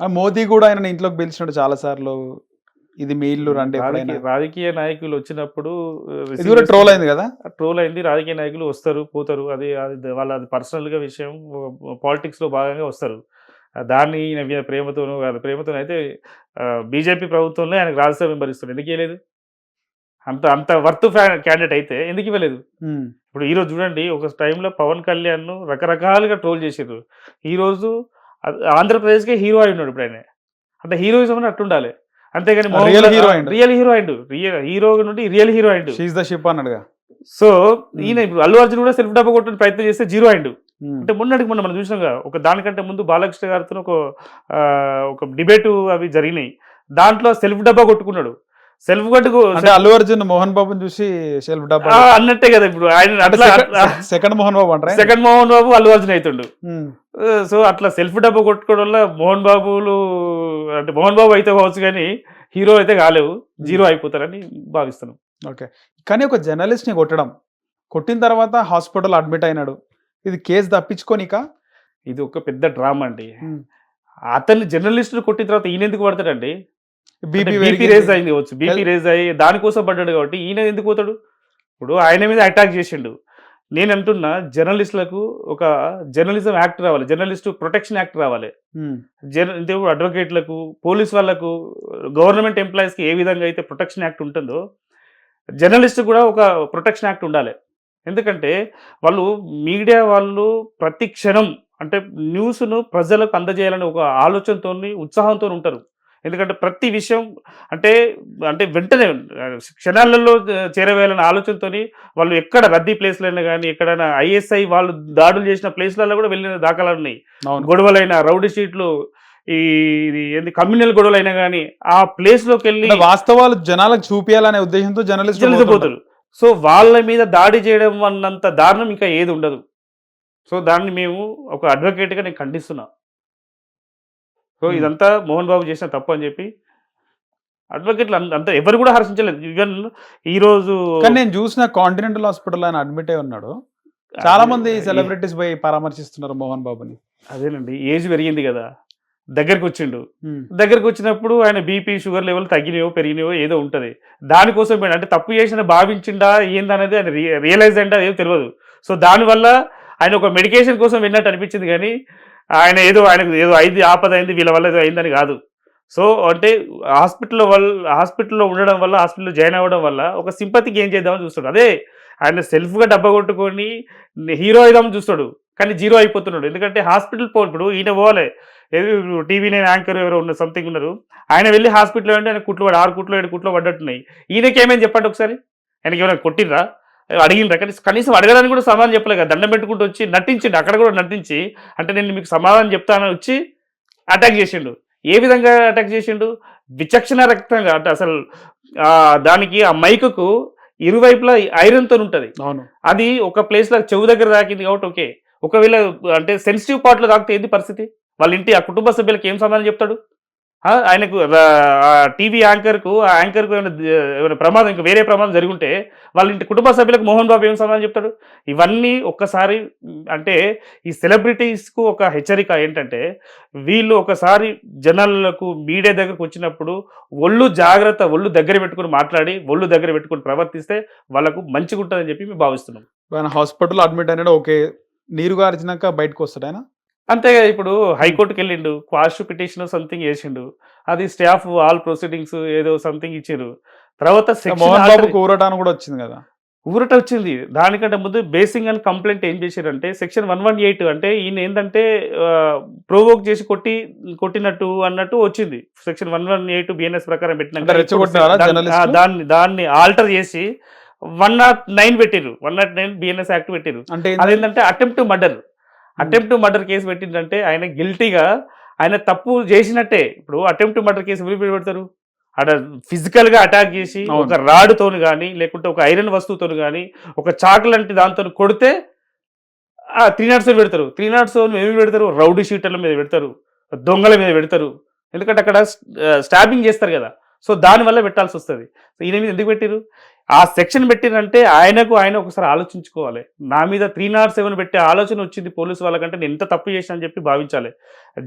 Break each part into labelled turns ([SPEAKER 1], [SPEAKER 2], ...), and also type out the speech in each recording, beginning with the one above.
[SPEAKER 1] ఆ మోదీ కూడా ఆయన ఇంట్లోకి పిలిచినాడు చాలా సార్లు ఇది మీ ఇల్లు రండి
[SPEAKER 2] రాజకీయ నాయకులు వచ్చినప్పుడు
[SPEAKER 1] ఇది ట్రోల్ అయింది కదా?
[SPEAKER 2] ట్రోల్ అయింది రాజకీయ నాయకులు వస్తారు పోతారు. అది అది వాళ్ళ అది పర్సనల్గా విషయం పాలిటిక్స్లో భాగంగా వస్తారు. దాన్ని ఈయన ప్రేమతోనూ కాదు ప్రేమతో అయితే బీజేపీ ప్రభుత్వంలో ఆయనకు రాజ్యసభ మెంబర్ ఎందుకు ఇవ్వలేదు? అంత అంత వర్త్ క్యాండిడేట్ అయితే ఎందుకు ఇవ్వలేదు. ఇప్పుడు ఈ రోజు చూడండి ఒక టైంలో పవన్ కళ్యాణ్ను రకరకాలుగా ట్రోల్ చేసారు ఈ రోజు ఆ- ఆంధ్రప్రదేశ్కే హీరో అయి ఉన్నాడు ఇప్పుడు ఆయన అంటే హీరోయిజం అని అట్టుండాలి అంతేగాని. రియల్ హీరో అయిండు. రియల్ హీరో నుండి రియల్ హీరో అయిండు.
[SPEAKER 1] షీఈ్ ద షిప్ అన్నాడుగా.
[SPEAKER 2] సో ఈయన ఇప్పుడు అల్లు అర్జున్ కూడా సెల్ఫ్ డబ్బా కొట్టిన ప్రయత్నం చేస్తే జీరో అయిండు.
[SPEAKER 1] ఉమ్.
[SPEAKER 2] అంటే మొన్నటికి మొన్న మనం చూసినాం కదా ఒక దానికంటే ముందు బాలకృష్ణ గారితో ఒక ఒక డిబేట్ అవి జరిగినాయి. దాంట్లో సెల్ఫ్ డబ్బా కొట్టుకున్నాడు. సెల్ఫ్ కొట్టుకు
[SPEAKER 1] అంటే అల్లు అర్జున్ మోహన్ బాబుని చూసి సెల్ఫ్ డబ్బా
[SPEAKER 2] అన్నట్టే కదా ఇప్పుడు. ఆయన
[SPEAKER 1] సెకండ్ మోహన్ బాబు అంటారా
[SPEAKER 2] సెకండ్ మోహన్ బాబు అల్లు అర్జున్ అవుతుండు. సో అట్లా సెల్ఫ్ డబ్బా కొట్టుకోవడం వల్ల మోహన్ బాబులు అంటే మోహన్ బాబు అయితే కావచ్చు కానీ హీరో అయితే కాలేవు. జీరో అయిపోతారని భావిస్తున్నాం.
[SPEAKER 1] ఓకే. కానీ ఒక జర్నలిస్ట్ని కొట్టడం. కొట్టిన తర్వాత హాస్పిటల్ అడ్మిట్ అయినాడు. ఇది కేసు తప్పించుకోనిక?
[SPEAKER 2] ఇది ఒక పెద్ద డ్రామా అండి. అతన్ని జర్నలిస్టులు కొట్టిన తర్వాత ఈయన ఎందుకు పడతాడండి
[SPEAKER 1] బీపీ
[SPEAKER 2] బీపీ రేజ్ అయింది కావచ్చు. బీపీ రేజ్ అయ్యి దానికోసం పడ్డాడు కాబట్టి ఈయన ఎందుకు పోతాడు? ఇప్పుడు ఆయన మీద అటాక్ చేసిండు. నేను అంటున్నా జర్నలిస్టులకు ఒక జర్నలిజం యాక్ట్ రావాలి. జర్నలిస్టు ప్రొటెక్షన్ యాక్ట్ రావాలి. జర్ అంటే ఇప్పుడు అడ్వకేట్లకు పోలీస్ వాళ్ళకు గవర్నమెంట్ ఎంప్లాయీస్కి ఏ విధంగా అయితే ప్రొటెక్షన్ యాక్ట్ ఉంటుందో జర్నలిస్ట్ కూడా ఒక ప్రొటెక్షన్ యాక్ట్ ఉండాలి. ఎందుకంటే వాళ్ళు మీడియా వాళ్ళు ప్రతి క్షణం అంటే న్యూస్ను ప్రజలకు అందజేయాలని ఒక ఆలోచనతో ఉత్సాహంతో ఉంటారు. ఎందుకంటే ప్రతి విషయం అంటే అంటే వెంటనే క్షణాలలో చేరవేయాలనే ఆలోచనతో వాళ్ళు ఎక్కడ రద్దీ ప్లేస్లైనా కానీ ఎక్కడైనా ఐఎస్ఐ వాళ్ళు దాడులు చేసిన ప్లేస్లలో కూడా వెళ్ళిన దాఖలాలు ఉన్నాయి. గొడవలైన రౌడీ షీట్లు ఈ ఏంది కమ్యూనల్ గొడవలైనా కానీ ఆ ప్లేస్లోకి వెళ్ళి
[SPEAKER 1] వాస్తవాలు జనాలకు చూపించాలనే ఉద్దేశంతో జర్నలిస్ట్
[SPEAKER 2] తెలిసిపోతారు సో వాళ్ళ మీద దాడి చేయడం అన్నంత దారుణం ఇంకా ఏది ఉండదు. సో దాన్ని మేము ఒక advocate గా నేను ఖండిస్తున్నా. So
[SPEAKER 1] Hmm.
[SPEAKER 2] ఇదంతా మోహన్ బాబు చేసిన తప్పు అని చెప్పి అడ్వకేట్లు అంత ఎవరు కూడా హర్షించలేదు. ఈవెన్ ఈ రోజు
[SPEAKER 1] నేను చూసిన కాంటినెంటల్ హాస్పిటల్ ఆయన అడ్మిట్ అయి ఉన్నాడు. చాలా మంది సెలబ్రిటీస్ పోయి పరామర్శిస్తున్నారు మోహన్ బాబుని.
[SPEAKER 2] అదేనండి. ఏజ్ పెరిగింది కదా. దగ్గరికి వచ్చిండు.
[SPEAKER 1] ఉమ్.
[SPEAKER 2] దగ్గరకు వచ్చినప్పుడు ఆయన బీపీ షుగర్ లెవెల్ తగ్గినాయో పెరిగినాయో ఏదో ఉంటుంది. దానికోసం అంటే తప్పు చేసిన భావించిండా ఏందనేది ఆయన రియలైజ్ అంటే అదేం తెలియదు. సో దానివల్ల ఆయన ఒక మెడికేషన్ కోసం విన్నట్టు అనిపించింది కానీ ఆయన ఏదో ఆయనకు ఏదో అయింది ఆపద అయింది వీళ్ళ వల్ల ఏదో అయిందని కాదు. సో అంటే హాస్పిటల్లో వల్ల హాస్పిటల్లో ఉండడం వల్ల హాస్పిటల్లో జాయిన్ అవ్వడం వల్ల ఒక సింపతికి ఏం చేద్దామని చూస్తాడు. అదే ఆయన సెల్ఫ్గా డబ్బా కొట్టుకొని హీరో అయిదామని చూస్తాడు. కానీ జీరో అయిపోతున్నాడు. ఎందుకంటే హాస్పిటల్ పోయినప్పుడు ఈయన పోవాలి. ఏదో టీవీ నేను యాంకర్ ఎవరో ఉన్న సంథింగ్ ఉన్నారు. ఆయన వెళ్ళి హాస్పిటల్లో అంటే ఆయన కుట్లు పడి ఆరు కుట్లు ఏడు కుట్లు పడ్డట్టున్నాయి. ఈయనకి ఏమేమి చెప్పండి ఒకసారి? ఆయనకి ఏమైనా కొట్టిర్రా అడిగినరా కనీసం కనీసం అడగడానికి కూడా సమాధానం చెప్పలేదు కదా. దండం పెట్టుకుంటూ వచ్చి నటించిండు అక్కడ కూడా నటించి అంటే నేను మీకు సమాధానం చెప్తానని వచ్చి అటాక్ చేసిండు. ఏ విధంగా అటాక్ చేసిండు? విచక్షణ రక్తంగా అంటే అసలు ఆ దానికి ఆ మైకుకు ఇరువైపులా ఐరన్తో ఉంటుంది.
[SPEAKER 1] అవును.
[SPEAKER 2] అది ఒక ప్లేస్లో చెవు దగ్గర తాకింది కాబట్టి ఓకే. ఒకవేళ అంటే సెన్సిటివ్ పార్ట్లో తాకితే ఏంది పరిస్థితి? వాళ్ళ ఇంటి ఆ కుటుంబ సభ్యులకు ఏం సమాధానం చెప్తాడు? ఆయనకు టీవీ యాంకర్కు ఆ యాంకర్కు ఏమైనా ఏమైనా ప్రమాదం ఇంకా వేరే ప్రమాదం జరిగి ఉంటే వాళ్ళ ఇంటి కుటుంబ సభ్యులకు మోహన్ బాబు ఏం సమాధానం చెప్తాడు? ఇవన్నీ ఒక్కసారి అంటే ఈ సెలబ్రిటీస్కు ఒక హెచ్చరిక ఏంటంటే వీళ్ళు ఒకసారి జనాలకు మీడియా దగ్గరకు వచ్చినప్పుడు ఒళ్ళు జాగ్రత్త ఒళ్ళు దగ్గర పెట్టుకుని మాట్లాడి ఒళ్ళు దగ్గర పెట్టుకుని ప్రవర్తిస్తే వాళ్ళకు మంచిగా ఉంటుందని చెప్పి మేము భావిస్తున్నాం.
[SPEAKER 1] ఆయన హాస్పిటల్ అడ్మిట్ అయినాడు? ఓకే. నీరు గారిచినాక బయటకు వస్తాడు ఆయన?
[SPEAKER 2] అంతే ఇప్పుడు హైకోర్టుకి వెళ్ళిండు క్వాష్ పిటిషన్ సంథింగ్ చేసిండు అది స్టాఫ్ ఆల్ ప్రొసీడింగ్స్ ఏదో సంథింగ్ ఇచ్చారు తర్వాత
[SPEAKER 1] మోహన్
[SPEAKER 2] alter-
[SPEAKER 1] బాబుకు ఊరటాను కూడా వచ్చింది కదా?
[SPEAKER 2] ఊరట వచ్చింది. దానికంటే ముందు బేసింగ్ అండ్ కంప్లైంట్ ఏం చేశారంటే సెక్షన్ వన్ వన్ ఎయిట్ అంటే ఈయన ఏంటంటే ప్రోవోక్ చేసి కొట్టి కొట్టినట్టు అన్నట్టు వచ్చింది. Section one one eight BNS ప్రకారం
[SPEAKER 1] అంటే రెచ్చగొట్టినారా
[SPEAKER 2] పెట్టినాక
[SPEAKER 1] journalist ని?
[SPEAKER 2] దాన్ని దాన్ని ఆల్టర్ చేసి వన్ నాట్ నైన్ పెట్టిర్రు. One naught nine BNS act పెట్టిర్రు.
[SPEAKER 1] అంటే?
[SPEAKER 2] అదేంటంటే attempt murder. Attempt murder case పెట్టిందంటే ఆయన గిల్టీగా ఆయన తప్పు చేసినట్టే. ఇప్పుడు అటెంప్ట్ మర్డర్ కేసు ఎవరు పెడతారు? అక్కడ ఫిజికల్గా అటాక్ చేసి. ఒక రాడుతోని కానీ లేకుంటే ఒక ఐరన్ వస్తువుతో కానీ ఒక చాక్ లాంటి దాంతో కొడితే త్రీ నాట్ సెవెన్ పెడతారు. త్రీ నాట్ సెవెన్ ఏమి పెడతారు? రౌడీ షీటర్ల మీద పెడతారు. దొంగల మీద పెడతారు. ఎందుకంటే అక్కడ స్టాబింగ్ చేస్తారు కదా. సో దానివల్ల పెట్టాల్సి వస్తుంది. సో ఈయన మీద ఎందుకు పెట్టారు ఆ సెక్షన్ పెట్టినంటే ఆయనకు ఆయన ఒకసారి ఆలోచించుకోవాలి. నా మీద త్రీ నాట్ సెవెన్ పెట్టే ఆలోచన వచ్చింది పోలీసు వాళ్ళకంటే నేను ఎంత తప్పు చేశానని చెప్పి భావించాలి.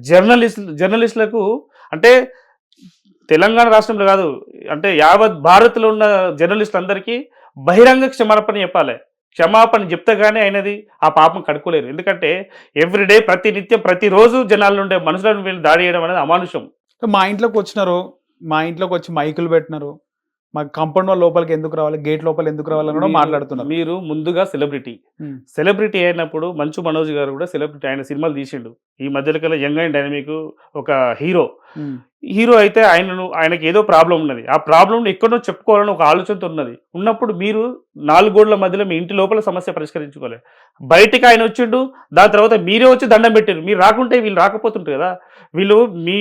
[SPEAKER 2] జర్నలిస్ట్ జర్నలిస్టులకు అంటే తెలంగాణ రాష్ట్రంలో కాదు అంటే యావత్ భారత్లో ఉన్న జర్నలిస్టులందరికీ బహిరంగ క్షమాపణ చెప్పాలి. క్షమాపణ చెప్తే కానీ అయినది ఆ పాపం కడుక్కోలేరు. ఎందుకంటే ఎవ్రీడే ప్రతి నిత్యం ప్రతిరోజు జనాలు ఉండే మనుషులను వీళ్ళు దాడి చేయడం అనేది అమానుషం.
[SPEAKER 1] మా ఇంట్లోకి వచ్చినారు. మా ఇంట్లోకి వచ్చి మైకులు పెట్టినారు. మా కంపౌండ్ వాళ్ళ లోపలికి ఎందుకు రావాలి గేట్ లోపల ఎందుకు రావాలని కూడా మాట్లాడుతున్నారు
[SPEAKER 2] మీరు ముందుగా సెలబ్రిటీ. సెలబ్రిటీ అయినప్పుడు మంచు మనోజ్ గారు కూడా సెలబ్రిటీ ఆయన సినిమాలు తీసిండు ఈ మధ్యలో కల్లా యంగ్ అండ్ డైనమిక్ ఒక హీరో. హీరో అయితే ఆయనను ఆయనకి ఏదో ప్రాబ్లం ఉన్నది. ఆ ప్రాబ్లంను ఎక్కడో చెప్పుకోవాలని ఒక ఆలోచనతో ఉన్నది. ఉన్నప్పుడు మీరు నాలుగు గోడల మధ్యలో మీ ఇంటి లోపల సమస్య పరిష్కరించుకోవాలి బయటికి ఆయన వచ్చిండు దాని తర్వాత మీరే వచ్చి దండం పెట్టారు మీరు రాకుంటే వీళ్ళు రాకపోతుంటారు కదా. వీళ్ళు మీ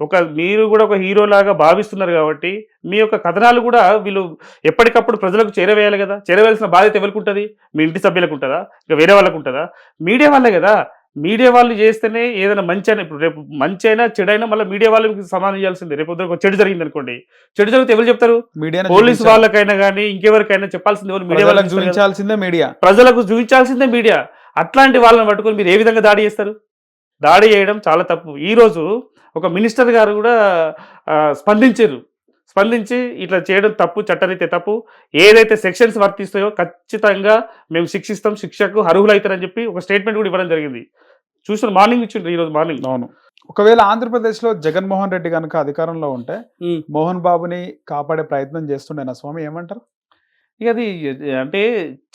[SPEAKER 2] ఒక మీరు కూడా ఒక హీరో లాగా భావిస్తున్నారు కాబట్టి మీ యొక్క కథనాలు కూడా వీళ్ళు ఎప్పటికప్పుడు ప్రజలకు చేరవేయాలి కదా. చేరవేయాల్సిన బాధ్యత ఎవరికి ఉంటుంది? మీ ఇంటి సభ్యులకు ఉంటుందా? ఇక వేరే వాళ్ళకు ఉంటుందా? మీడియా వాళ్ళే కదా. మీడియా వాళ్ళు చేస్తేనే ఏదైనా మంచి అయినా ఇప్పుడు రేపు మంచి అయినా చెడైనా మళ్ళీ మీడియా వాళ్ళకి సమానం చేయాల్సిందే. రేపు ఒక చెడు జరిగింది అనుకోండి. చెడు జరిగితే ఎవరు చెప్తారు?
[SPEAKER 1] మీడియాని
[SPEAKER 2] పోలీస్. వాళ్ళకైనా కానీ ఇంకెవరికైనా చెప్పాల్సింది ఎవరు? మీడియా వాళ్ళకి చూపించాలి
[SPEAKER 1] చూపించాల్సిందే మీడియా.
[SPEAKER 2] ప్రజలకు చూపించాల్సిందే మీడియా. అట్లాంటి వాళ్ళని పట్టుకొని మీరు ఏ విధంగా దాడి చేస్తారు? దాడి చేయడం చాలా తప్పు. ఈ రోజు ఒక మినిస్టర్ గారు కూడా స్పందించారు. స్పందించి ఇట్లా చేయడం తప్పు చట్టరీత్యా తప్పు. ఏదైతే సెక్షన్స్ వర్తిస్తాయో ఖచ్చితంగా మేము శిక్షిస్తాం శిక్షకు అర్హులవుతారని చెప్పి ఒక స్టేట్మెంట్ కూడా ఇవ్వడం జరిగింది. చూసిన మార్నింగ్ ఇచ్చిండ్రు ఈ రోజు మార్నింగ్.
[SPEAKER 1] అవును. ఒకవేళ ఆంధ్రప్రదేశ్లో జగన్మోహన్ రెడ్డి కనుక అధికారంలో ఉంటే మోహన్ బాబుని కాపాడే ప్రయత్నం చేస్తుండేనా స్వామి? ఏమంటారు?
[SPEAKER 2] ఇక అది అంటే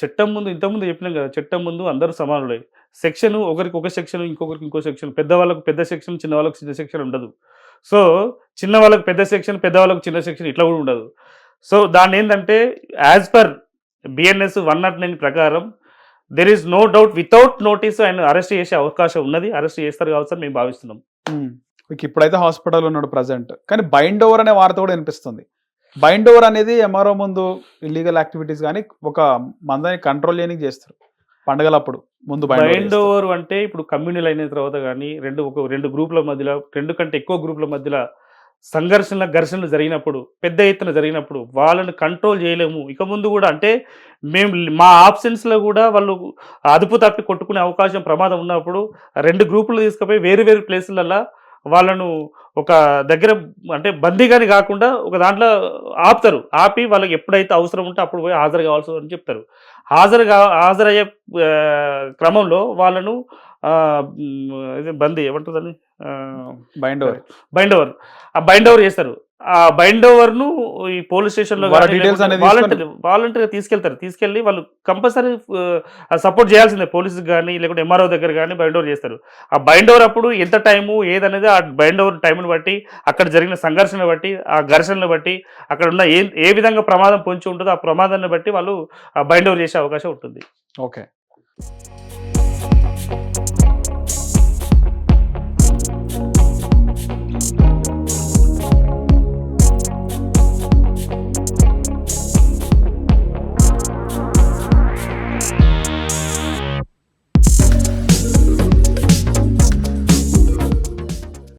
[SPEAKER 2] చట్టం ముందు ఇంతకుముందు చెప్పినాం కదా చట్టం ముందు అందరూ సమానులే. సెక్షన్ ఒకరికి ఒక సెక్షన్ ఇంకొకరికి ఇంకో సెక్షన్. పెద్దవాళ్ళకు పెద్ద సెక్షన్ చిన్న వాళ్ళకు చిన్న సెక్షన్ ఉండదు. సో చిన్న వాళ్ళకు పెద్ద సెక్షన్ పెద్ద వాళ్ళకు చిన్న సెక్షన్ ఇట్లా కూడా ఉండదు. సో దాన్ని ఏంటంటే as per BNS one naught nine ప్రకారం there is no doubt without notice ఆయన అరెస్ట్ చేసే అవకాశం ఉన్నది. అరెస్ట్ చేస్తారు కావచ్చు మేము భావిస్తున్నాం.
[SPEAKER 1] మీకు ఇప్పుడైతే హాస్పిటల్ ఉన్నాడు ప్రజెంట్ కానీ బైండ్ ఓవర్ అనే వార్త కూడా వినిపిస్తుంది. బైండ్ ఓవర్ అనేది ఎంఆర్ఓ ముందు ఇల్లీగల్ యాక్టివిటీస్ కానీ ఒక మందని కంట్రోల్ చేయడానికి చేస్తారు. పండగలప్పుడు ముందు బైండ్
[SPEAKER 2] ఓవర్ అంటే ఇప్పుడు కమ్యూనల్ అయిన తర్వాత కానీ రెండు ఒక రెండు గ్రూపుల మధ్యలో రెండు కంటే ఎక్కువ గ్రూపుల మధ్యలో సంఘర్షణ ఘర్షణలు జరిగినప్పుడు పెద్ద ఎత్తున జరిగినప్పుడు వాళ్ళని కంట్రోల్ చేయలేము. ఇక ముందు కూడా అంటే మేము మా ఆప్షన్స్లో కూడా వాళ్ళు అదుపు తప్పి కొట్టుకునే అవకాశం ప్రమాదం ఉన్నప్పుడు రెండు గ్రూపులు తీసుకుపోయి వేరు వేరు ప్లేసులలో వాళ్ళను ఒక దగ్గర అంటే బందీగాని కాకుండా ఒక దాంట్లో ఆపుతారు. ఆపి వాళ్ళకి ఎప్పుడైతే అవసరం ఉంటే అప్పుడు పోయి హాజరు కావాల్సి అని చెప్తారు. హాజరు కా హాజరయ్యే క్రమంలో వాళ్ళను ఇది బందీ ఏమంటుందని
[SPEAKER 1] బైండ్ ఓవర్
[SPEAKER 2] బైండ్ ఓవర్ ఆ బైండ్ ఓవర్ చేస్తారు. ఆ బైండ్ ఓవర్ను ఈ పోలీస్
[SPEAKER 1] స్టేషన్లో
[SPEAKER 2] వాలంటీర్ వాలంటీర్ తీసుకెళ్తారు. తీసుకెళ్ళి వాళ్ళు కంపల్సరీ సపోర్ట్ చేయాల్సిందే. పోలీస్ కానీ లేకుంటే ఎంఆర్ఓ దగ్గర కానీ బైండ్ ఓవర్ చేస్తారు. ఆ బైండ్ ఓవర్ అప్పుడు ఎంత టైము ఏదనేది ఆ బైండ్ ఓవర్ టైంని బట్టి అక్కడ జరిగిన సంఘర్షణ బట్టి ఆ ఘర్షణను బట్టి అక్కడ ఉన్న ఏ ఏ విధంగా ప్రమాదం పొంచి ఉంటుందో ఆ ప్రమాదాన్ని బట్టి వాళ్ళు ఆ బైండ్ ఓవర్ చేసే అవకాశం ఉంటుంది.
[SPEAKER 1] ఓకే.